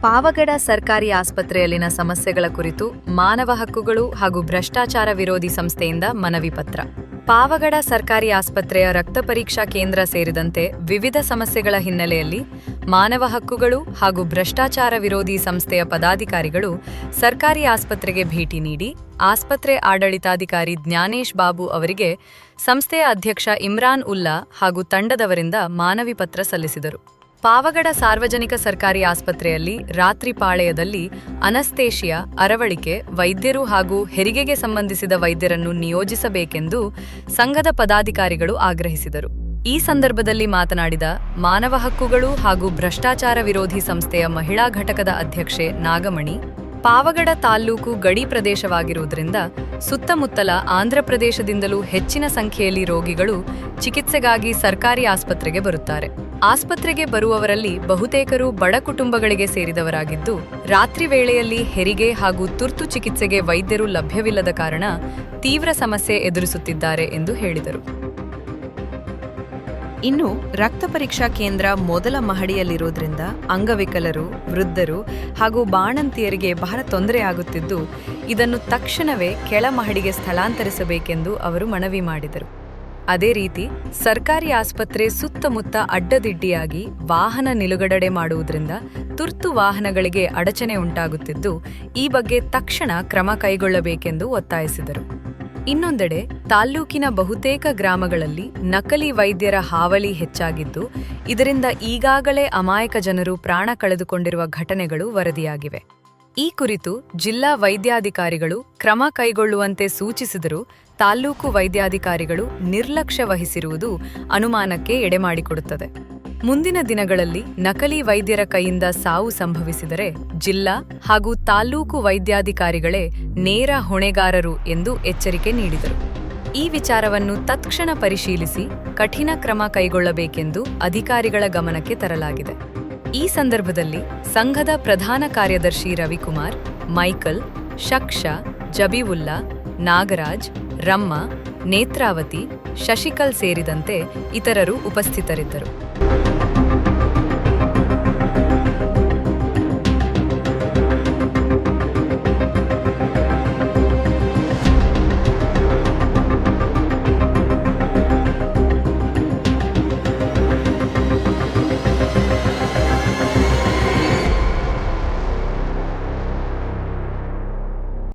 ಪಾವಗಡ ಸರ್ಕಾರಿ ಆಸ್ಪತ್ರೆಯಲ್ಲಿನ ಸಮಸ್ಯೆಗಳ ಕುರಿತು ಮಾನವ ಹಕ್ಕುಗಳು ಹಾಗೂ ಭ್ರಷ್ಟಾಚಾರ ವಿರೋಧಿ ಸಂಸ್ಥೆಯಿಂದ ಮನವಿ ಪತ್ರ. ಪಾವಗಡ ಸರ್ಕಾರಿ ಆಸ್ಪತ್ರೆಯ ರಕ್ತ ಪರೀಕ್ಷಾ ಕೇಂದ್ರ ಸೇರಿದಂತೆ ವಿವಿಧ ಸಮಸ್ಯೆಗಳ ಹಿನ್ನೆಲೆಯಲ್ಲಿ ಮಾನವ ಹಕ್ಕುಗಳು ಹಾಗೂ ಭ್ರಷ್ಟಾಚಾರ ವಿರೋಧಿ ಸಂಸ್ಥೆಯ ಪದಾಧಿಕಾರಿಗಳು ಸರ್ಕಾರಿ ಆಸ್ಪತ್ರೆಗೆ ಭೇಟಿ ನೀಡಿ, ಆಸ್ಪತ್ರೆ ಆಡಳಿತಾಧಿಕಾರಿ ಜ್ಞಾನೇಶ್ ಬಾಬು ಅವರಿಗೆ ಸಂಸ್ಥೆಯ ಅಧ್ಯಕ್ಷ ಇಮ್ರಾನ್ ಉಲ್ಲಾ ಹಾಗೂ ತಂಡದವರಿಂದ ಮಾನವಿ ಪತ್ರ ಸಲ್ಲಿಸಿದರು. ಪಾವಗಡ ಸಾರ್ವಜನಿಕ ಸರ್ಕಾರಿ ಆಸ್ಪತ್ರೆಯಲ್ಲಿ ರಾತ್ರಿ ಪಾಳೆಯದಲ್ಲಿ ಅನಸ್ತೇಷಿಯಾ, ಅರವಳಿಕೆ, ವೈದ್ಯರು ಹಾಗೂ ಹೆರಿಗೆಗೆ ಸಂಬಂಧಿಸಿದ ವೈದ್ಯರನ್ನು ನಿಯೋಜಿಸಬೇಕೆಂದು ಸಂಘದ ಪದಾಧಿಕಾರಿಗಳು ಆಗ್ರಹಿಸಿದರು. ಈ ಸಂದರ್ಭದಲ್ಲಿ ಮಾತನಾಡಿದ ಮಾನವ ಹಕ್ಕುಗಳು ಹಾಗೂ ಭ್ರಷ್ಟಾಚಾರ ವಿರೋಧಿ ಸಂಸ್ಥೆಯ ಮಹಿಳಾ ಘಟಕದ ಅಧ್ಯಕ್ಷೆ ನಾಗಮಣಿ, ಪಾವಗಡ ತಾಲ್ಲೂಕು ಗಡಿ ಪ್ರದೇಶವಾಗಿರುವುದರಿಂದ ಸುತ್ತಮುತ್ತಲ ಆಂಧ್ರಪ್ರದೇಶದಿಂದಲೂ ಹೆಚ್ಚಿನ ಸಂಖ್ಯೆಯಲ್ಲಿ ರೋಗಿಗಳು ಚಿಕಿತ್ಸೆಗಾಗಿ ಸರ್ಕಾರಿ ಆಸ್ಪತ್ರೆಗೆ ಬರುತ್ತಾರೆ. ಆಸ್ಪತ್ರೆಗೆ ಬರುವವರಲ್ಲಿ ಬಹುತೇಕರು ಬಡ ಕುಟುಂಬಗಳಿಗೆ ಸೇರಿದವರಾಗಿದ್ದು, ರಾತ್ರಿ ವೇಳೆಯಲ್ಲಿ ಹೆರಿಗೆ ಹಾಗೂ ತುರ್ತು ಚಿಕಿತ್ಸೆಗೆ ವೈದ್ಯರು ಲಭ್ಯವಿಲ್ಲದ ಕಾರಣ ತೀವ್ರ ಸಮಸ್ಯೆ ಎದುರಿಸುತ್ತಿದ್ದಾರೆ ಎಂದು ಹೇಳಿದರು. ಇನ್ನು ರಕ್ತ ಪರೀಕ್ಷಾ ಕೇಂದ್ರ ಮೊದಲ ಮಹಡಿಯಲ್ಲಿರೋದ್ರಿಂದ ಅಂಗವಿಕಲರು, ವೃದ್ಧರು ಹಾಗೂ ಬಾಣಂತಿಯರಿಗೆ ಬಹಳ ತೊಂದರೆಯಾಗುತ್ತಿದ್ದು ಇದನ್ನು ತಕ್ಷಣವೇ ಕೆಳ ಮಹಡಿಗೆ ಸ್ಥಳಾಂತರಿಸಬೇಕೆಂದು ಅವರು ಮನವಿ ಮಾಡಿದರು. ಅದೇ ರೀತಿ ಸರ್ಕಾರಿ ಆಸ್ಪತ್ರೆ ಸುತ್ತಮುತ್ತ ಅಡ್ಡದಿಡ್ಡಿಯಾಗಿ ವಾಹನ ನಿಲುಗಡೆ ಮಾಡುವುದರಿಂದ ತುರ್ತು ವಾಹನಗಳಿಗೆ ಅಡಚಣೆ ಉಂಟಾಗುತ್ತಿದ್ದು, ಈ ಬಗ್ಗೆ ತಕ್ಷಣ ಕ್ರಮ ಕೈಗೊಳ್ಳಬೇಕೆಂದು ಒತ್ತಾಯಿಸಿದರು. ಇನ್ನೊಂದೆಡೆ, ತಾಲ್ಲೂಕಿನ ಬಹುತೇಕ ಗ್ರಾಮಗಳಲ್ಲಿ ನಕಲಿ ವೈದ್ಯರ ಹಾವಳಿ ಹೆಚ್ಚಾಗಿದ್ದು, ಇದರಿಂದ ಈಗಾಗಲೇ ಅಮಾಯಕ ಜನರು ಪ್ರಾಣ ಕಳೆದುಕೊಂಡಿರುವ ಘಟನೆಗಳು ವರದಿಯಾಗಿವೆ. ಈ ಕುರಿತು ಜಿಲ್ಲಾ ವೈದ್ಯಾಧಿಕಾರಿಗಳು ಕ್ರಮ ಕೈಗೊಳ್ಳುವಂತೆ ಸೂಚಿಸಿದರೂ ತಾಲ್ಲೂಕು ವೈದ್ಯಾಧಿಕಾರಿಗಳು ನಿರ್ಲಕ್ಷ್ಯ ವಹಿಸಿರುವುದು ಅನುಮಾನಕ್ಕೆ ಎಡೆಮಾಡಿಕೊಡುತ್ತದೆ. ಮುಂದಿನ ದಿನಗಳಲ್ಲಿ ನಕಲಿ ವೈದ್ಯರ ಕೈಯಿಂದ ಸಾವು ಸಂಭವಿಸಿದರೆ ಜಿಲ್ಲಾ ಹಾಗೂ ತಾಲ್ಲೂಕು ವೈದ್ಯಾಧಿಕಾರಿಗಳೇ ನೇರ ಹೊಣೆಗಾರರು ಎಂದು ಎಚ್ಚರಿಕೆ ನೀಡಿದರು. ಈ ವಿಚಾರವನ್ನು ತತ್ಕ್ಷಣ ಪರಿಶೀಲಿಸಿ ಕಠಿಣ ಕ್ರಮ ಕೈಗೊಳ್ಳಬೇಕೆಂದು ಅಧಿಕಾರಿಗಳ ಗಮನಕ್ಕೆ ತರಲಾಗಿದೆ. ಈ ಸಂದರ್ಭದಲ್ಲಿ ಸಂಘದ ಪ್ರಧಾನ ಕಾರ್ಯದರ್ಶಿ ರವಿಕುಮಾರ್, ಮೈಕಲ್, ಶಕ್ಷ, ಜಬೀವುಲ್ಲಾ, ನಾಗರಾಜ್, ರಮ್ಮ, ನೇತ್ರಾವತಿ, ಶಶಿಕಲ್ ಸೇರಿದಂತೆ ಇತರರು ಉಪಸ್ಥಿತರಿದ್ದರು.